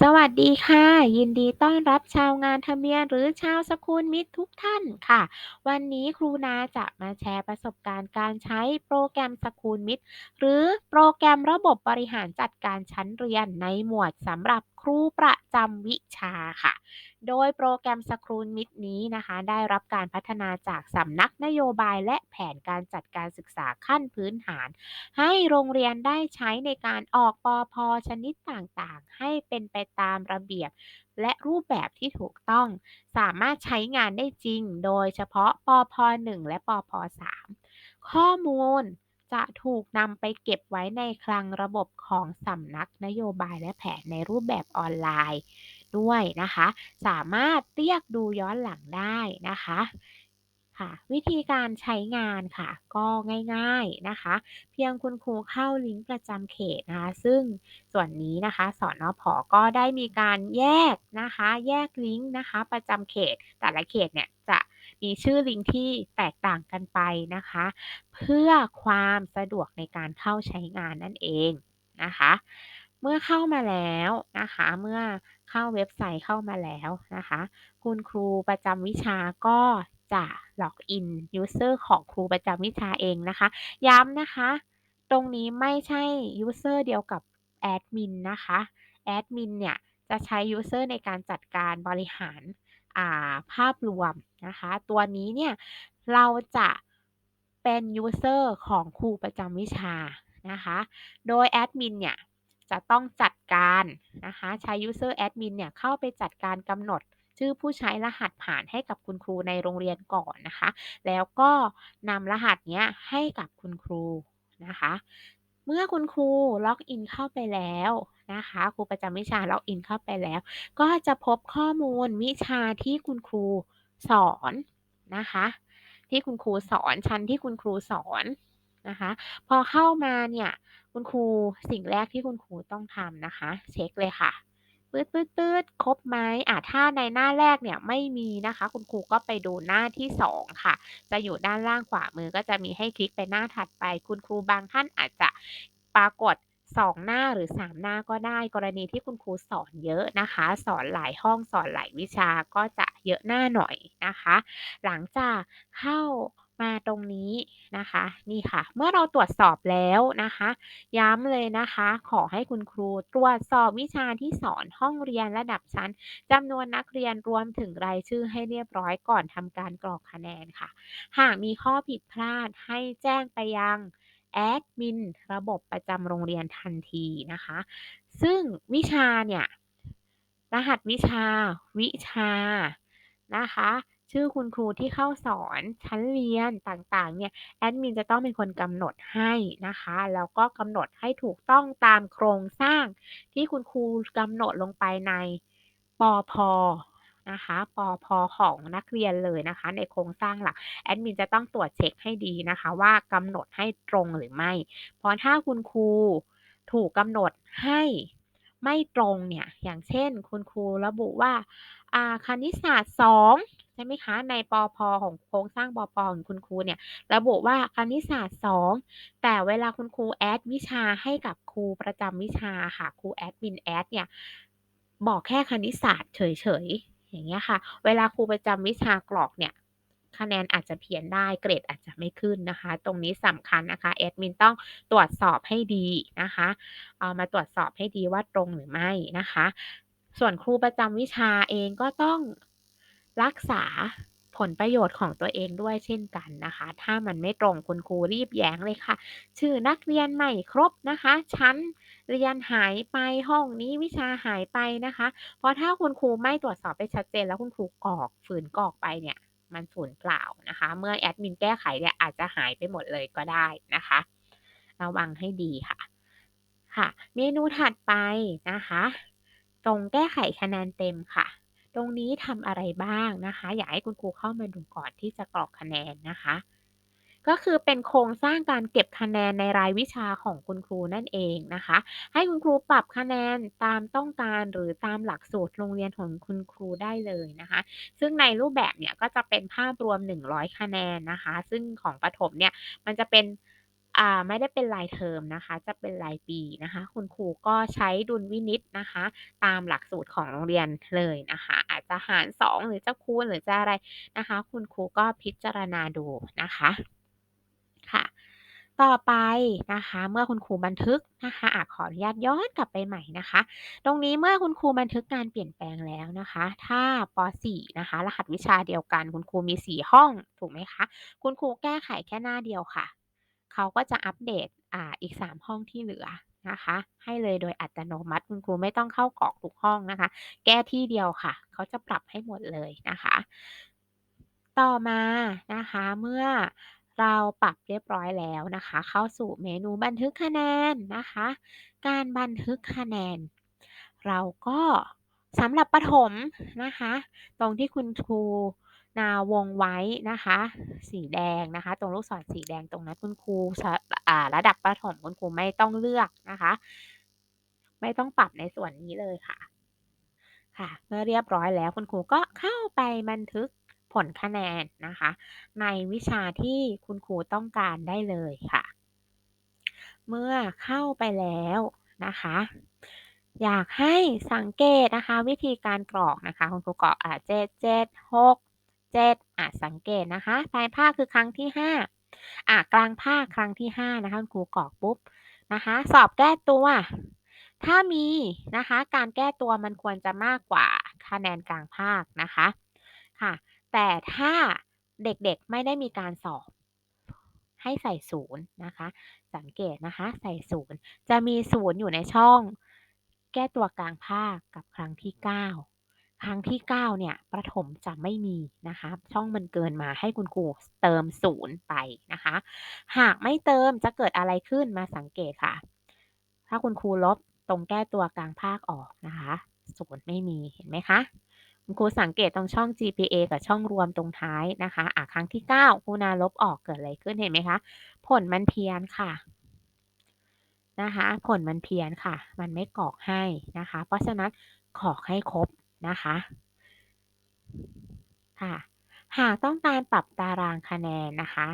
สวัสดีค่ะ ยินดีต้อนรับชาวงานทะเบียนหรือชาวสกูลมิตรทุกท่านค่ะ วันนี้ครูนาจะมาแชร์ประสบการณ์การใช้โปรแกรมสกูลมิตร หรือโปรแกรมระบบบริหารจัดการชั้นเรียนในหมวดสำหรับ รูประจำวิชาค่ะ โดยโปรแกรมสกูมิตรนี้นะคะ ได้รับการพัฒนาจากสำนักนโยบายและแผนการจัดการศึกษาขั้นพื้นฐาน ให้โรงเรียนได้ใช้ในการออกปอพชนิดต่างๆ ให้เป็นไปตามระเบียบและรูปแบบที่ถูกต้อง สามารถใช้งานได้จริง โดยเฉพาะปอพ1และปอพ3ข้อมูล จะถูกนำไปเก็บไว้ในคลังระบบของสำนักนโยบายและแผนในรูปแบบออนไลน์ด้วยนะคะ สามารถเรียกดูย้อนหลังได้นะคะค่ะวิธีการใช้งานค่ะ ก็ง่ายๆนะคะ เพียงคุณครูเข้าลิงก์ประจำเขตนะคะซึ่งส่วนนี้นะคะสอนอพอก็ได้มีการแยกนะคะ แยกลิงก์นะคะ ประจำเขตแต่ละเขตเนี่ยจะ มีชื่อลิงก์ที่แตกต่างกันไปนะคะ เพื่อความสะดวกในการเข้าใช้งานนั่นเองนะคะ เมื่อเข้ามาแล้วนะคะ เมื่อเข้าเว็บไซต์เข้ามาแล้วนะคะ คุณครูประจำวิชาก็จะล็อกอิน user ของครูประจำวิชาเองนะคะ ย้ำนะคะ ตรงนี้ไม่ใช่ user เดียวกับแอดมินนะคะ แอดมินเนี่ยจะใช้ user ในการจัดการบริหาร ภาพรวมนะคะ ตัวนี้เนี่ยเราจะเป็น user ของครูประจำวิชานะคะ โดยแอดมินเนี่ยจะต้องจัดการนะคะใช้ user admin เนี่ยเข้าไปจัดการกำหนดชื่อผู้ใช้รหัสผ่านให้กับคุณครูในโรงเรียนก่อนนะคะ แล้วก็นำรหัสเนี้ยให้กับคุณครูนะคะ เมื่อคุณครูล็อกอินเข้าไปแล้ว นะคะครูประจำวิชาล็อกอินเข้าไปแล้ว ก็จะพบข้อมูลวิชาที่คุณครูสอนนะคะ ที่คุณครูสอนชั้นที่คุณครูสอนนะคะ พอเข้ามาเนี่ยคุณครูสิ่งแรกที่คุณครูต้องทำนะคะ เช็คเลยค่ะปื๊ดปื๊ดปื๊ดครบไหมอ่าถ้าในหน้าแรกเนี่ยไม่มีนะคะ คุณครูก็ไปดูหน้าที่ 2 ค่ะ จะอยู่ด้านล่างขวามือก็จะมีให้คลิกไปหน้าถัดไป คุณครูบางท่านอาจจะปรากฏ 2 หน้าหรือ 3 หน้าก็ได้กรณีที่คุณครูสอนเยอะนะคะ สอนหลายห้องสอนหลายวิชาก็จะเยอะหน้าหน่อยนะคะ หลังจากเข้ามาตรงนี้นะคะ นี่ค่ะ เมื่อเราตรวจสอบแล้วนะคะ ย้ำเลยนะคะ ขอให้คุณครูตรวจสอบวิชาที่สอนห้องเรียนระดับชั้นจำนวนนักเรียนรวมถึงรายชื่อให้เรียบร้อยก่อนทำการกรอกคะแนนค่ะ หากมีข้อผิดพลาดให้แจ้งไปยัง แอดมินระบบประจำโรงเรียนทันทีนะคะ ซึ่งวิชาเนี่ย รหัสวิชา วิชานะคะชื่อคุณครูที่เข้าสอนชั้นเรียนต่างๆ เนี่ยแอดมินจะต้องเป็นคนกำหนดให้นะคะ แล้วก็กำหนดให้ถูกต้องตามโครงสร้างที่คุณครูกำหนดลงไปในปอพ นะคะ ปอพของนักเรียนเลยนะคะ ในโครงสร้างหลักแอดมินจะต้องตรวจเช็คให้ดีนะคะ ว่ากำหนดให้ตรงหรือไม่ เพราะถ้าคุณครูถูกกำหนดให้ไม่ตรงเนี่ย อย่างเช่น คุณครูระบุว่าคณิตศาสตร์ 2 ใช่ไหมคะ ในปอพของโครงสร้างปอพของคุณครูเนี่ยระบุว่าคณิตศาสตร์ 2 แต่เวลาคุณครูแอดวิชาให้กับครูประจำวิชาค่ะ ครูแอดมินแอดเนี่ย บอกแค่คณิตศาสตร์เฉยๆ อย่างเงี้ยค่ะ เวลาครูประจำวิชากรอกเนี่ยคะแนนอาจจะเพี้ยนได้เกรดอาจจะไม่ขึ้นนะคะ ตรงนี้สำคัญนะคะแอดมินต้องตรวจสอบให้ดีนะคะเอามาตรวจสอบให้ดีว่าตรงหรือไม่นะคะ ส่วนครูประจำวิชาเองก็ต้องรักษา ผลประโยชน์ของตัวเองด้วยเช่นกันนะคะ ถ้ามันไม่ตรงคุณครูรีบแย้งเลยค่ะ ชื่อนักเรียนใหม่ครบนะคะชั้นเรียนหายไปห้องนี้วิชาหายไปนะคะ เพราะถ้าคุณครูไม่ตรวจสอบได้ชัดเจน แล้วคุณครูกอกฝืนกอกไปเนี่ย มันสูญเปล่านะคะ เมื่อแอดมินแก้ไขเนี่ยอาจจะหายไปหมดเลยก็ได้นะคะ ระวังให้ดีค่ะ ค่ะ เมนูถัดไปนะคะ ตรงแก้ไขคะแนนเต็มค่ะ ตรงนี้ทำอะไรบ้างนะคะ อยากให้คุณครูเข้ามาดูก่อนที่จะกรอกคะแนนนะคะ ก็คือเป็นโครงสร้างการเก็บคะแนนในรายวิชาของคุณครูนั่นเองนะคะ ให้คุณครูปรับคะแนนตามต้องการหรือตามหลักสูตรโรงเรียนของคุณครูได้เลยนะคะ ซึ่งในรูปแบบเนี่ยก็จะเป็นภาพรวม 100 คะแนนนะคะ ซึ่งของประถมเนี่ยมันจะเป็น อ่าไม่ได้เป็นรายเทอมนะคะ จะเป็นรายปีนะคะ คุณครูก็ใช้ดุลวินิจนะคะ ตามหลักสูตรของโรงเรียนเลยนะคะ อาจจะหาร 2 หรือจะคูณหรือจะอะไรนะคะ คุณครูก็พิจารณาดูนะคะค่ะต่อไปนะคะ เมื่อคุณครูบันทึกนะคะอาขออนุญาตย้อนกลับไปใหม่นะคะ ตรงนี้เมื่อคุณครูบันทึกการเปลี่ยนแปลงแล้วนะคะ ถ้าป.4 นะคะ รหัสวิชาเดียวกัน คุณครูมี 4 ห้องถูกไหมคะ คุณครูแก้ไขแค่หน้าเดียวค่ะ เขาก็จะอัปเดตอ่าอีก 3 ห้องที่เหลือนะคะ ให้เลยโดยอัตโนมัติคุณครูไม่ต้องเข้ากรอกทุกห้องนะคะ แก้ที่เดียวค่ะ เขาจะปรับให้หมดเลยนะคะ ต่อมานะคะเมื่อเราปรับเรียบร้อยแล้วนะคะ เข้าสู่เมนูบันทึกคะแนนนะคะ การบันทึกคะแนน เราก็สำหรับประถมนะคะ ตรงที่คุณครู นาวงไว้นะคะ สีแดงนะคะ ตรงลูกศรสีแดงตรงนั้นคุณครูะระดับประถมคุณครูไม่ต้องเลือกนะคะ ไม่ต้องปรับในส่วนนี้เลยค่ะ ค่ะ เมื่อเรียบร้อยแล้วคุณครูก็เข้าไปบันทึกผลคะแนนนะคะ ในวิชาที่คุณครูต้องการได้เลยค่ะ เมื่อเข้าไปแล้วนะคะ อยากให้สังเกตนะคะ วิธีการกรอกนะคะ คุณครูกรอกอ่า7 7 6 7อ่าสังเกตนะคะปลายภาคคือครั้งที่5อ่ากลางภาคครั้งที่5นะคะครูกรอกปุ๊บนะคะ สอบแก้ตัว ถ้ามีนะคะ การแก้ตัวมันควรจะมากกว่าคะแนนกลางภาคนะคะค่ะ แต่ถ้าเด็กๆไม่ได้มีการสอบให้ใส่0นย์นะคะ สังเกตนะคะ ใส่0จะมี0อยู่ในช่อง แก้ตัวกลางภาคกับครั้งที่ 9 ครั้งที่ 9 เนี่ย ประถมจะไม่มีนะคะ ช่องมันเกินมาให้คุณครูเติม0ไปนะคะ หากไม่เติมจะเกิดอะไรขึ้นมาสังเกตค่ะ ถ้าคุณครูลบตรงแก้ตัวกลางภาคออกนะคะ0ไม่มีเห็นไหมคะคุณครูสังเกตตรงช่อง GPA กับช่องรวมตรงท้ายนะคะอ่าครั้งที่ 9ครูนาลบออกเกิดอะไรขึ้นเห็นไหมคะ ผลมันเพี้ยนค่ะนะคะ ผลมันเพี้ยนค่ะ มันไม่กรอกให้นะคะ เพราะฉะนั้นกอกให้ครบ นะคะ ค่ะ หากต้องการปรับตารางคะแนนนะคะ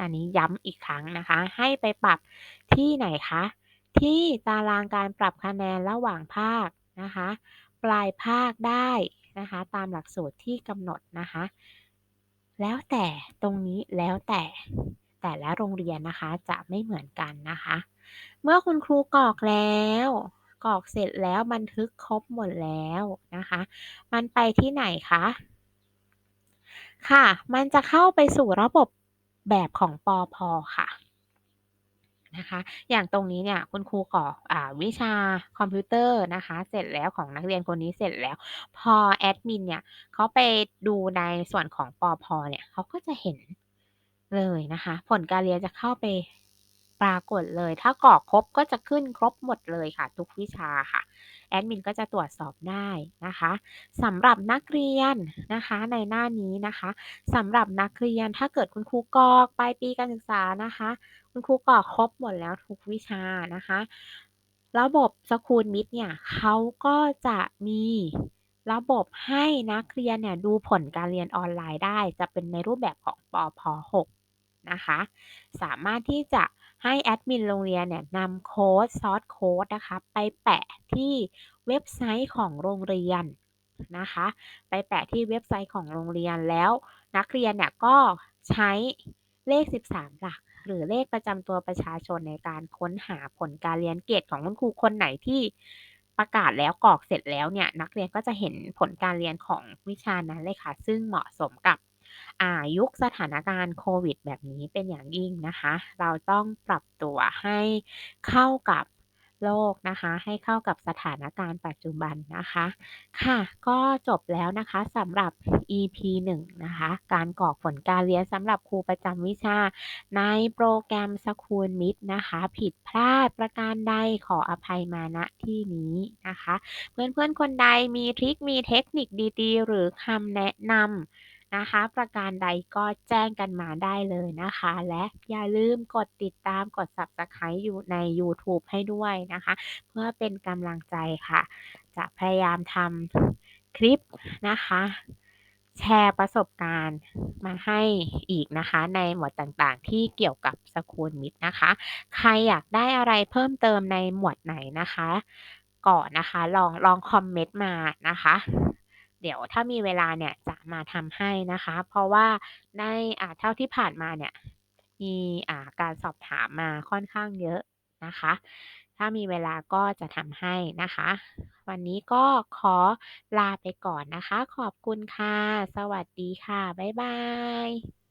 อันนี้ย้ำอีกครั้งนะคะ ให้ไปปรับที่ไหนคะ ที่ตารางการปรับคะแนนระหว่างภาคนะคะ ปลายภาคได้นะคะ ตามหลักสูตรที่กำหนดนะคะ แล้วแต่ตรงนี้แล้วแต่แต่ละโรงเรียนนะคะจะไม่เหมือนกันนะคะ เมื่อคุณครูกรอกแล้ว กรอกเสร็จแล้วบันทึกครบหมดแล้วนะคะ มันไปที่ไหนคะ ค่ะ มันจะเข้าไปสู่ระบบแบบของปอพ.ค่ะนะคะอย่างตรงนี้เนี่ยคุณครูกรออวิชาคอมพิวเตอร์นะคะเสร็จแล้วของนักเรียนคนนี้เสร็จแล้ว พอแอดมินเนี่ยเขาไปดูในส่วนของปอพ.เนี่ยเขาก็จะเห็นเลยนะคะ ผลการเรียนจะเข้าไป ปรากฏเลย ถ้ากรอกครบก็จะขึ้นครบหมดเลยค่ะ ทุกวิชาค่ะ แอดมินก็จะตรวจสอบได้นะคะสำหรับนักเรียนนะคะในหน้านี้นะคะสำหรับนักเรียนถ้าเกิดคุณครูกรอกปลายปีการศึกษานะคะ คุณครูกรอกครบหมดแล้วทุกวิชานะคะ ระบบ Schoolmeet เนี่ยเขาก็จะมีระบบให้นักเรียนเนี่ยดูผลการเรียนออนไลน์ได้ จะเป็นในรูปแบบของปพ.6นะคะ สามารถที่จะ ให้แอดมินโรงเรียนเนี่ยนำโค้ดซอสโค้ดนะคะไปแปะที่เว็บไซต์ของโรงเรียนนะคะ ไปแปะที่เว็บไซต์ของโรงเรียนแล้ว นักเรียนเนี่ยก็ใช้เลข 13 หลัก หรือเลขประจำตัวประชาชนในการค้นหาผลการเรียนเกรดของคุณครูคนไหนที่ประกาศแล้วกรอกเสร็จแล้วเนี่ยนักเรียนก็จะเห็นผลการเรียนของวิชานั้นเลยค่ะ ซึ่งเหมาะสมกับ ยุคสถานการณ์โควิด แบบนี้เป็นอย่างยิ่งนะคะ เราต้องปรับตัวให้เข้ากับโลกนะคะ ให้เข้ากับสถานการณ์ปัจจุบันนะคะ ค่ะ ก็จบแล้วนะคะสำหรับ EP 1 นะคะ การกรอกผลการเรียนสำหรับครูประจำวิชา ในโปรแกรม Schoolmeet นะคะ ผิดพลาดประการใดขออภัยมาณที่นี้นะคะ เพื่อนๆคนใดมีทริกมีเทคนิคดีๆ หรือคำแนะนำ นะคะ ประการใดก็แจ้งกันมาได้เลยนะคะ และอย่าลืมกดติดตามกด Subscribe อยู่ในยูทูบให้ด้วยนะคะ เพื่อเป็นกำลังใจค่ะ จะพยายามทำคลิปนะคะ แชร์ประสบการณ์มาให้อีกนะคะ ในหมวดต่างๆ ที่เกี่ยวกับสกูลมิตรนะคะ ใครอยากได้อะไรเพิ่มเติมในหมวดไหนนะคะ ก่อนนะคะ ลองลองคอมเมนต์มานะคะ เดี๋ยวถ้ามีเวลาเนี่ยจะมาทำให้นะคะ เพราะว่าในอ่าเท่าที่ผ่านมาเนี่ยมีอ่าการสอบถามมาค่อนข้างเยอะนะคะ ถ้ามีเวลาก็จะทำให้นะคะ วันนี้ก็ขอลาไปก่อนนะคะ ขอบคุณค่ะ สวัสดีค่ะ บ๊ายบาย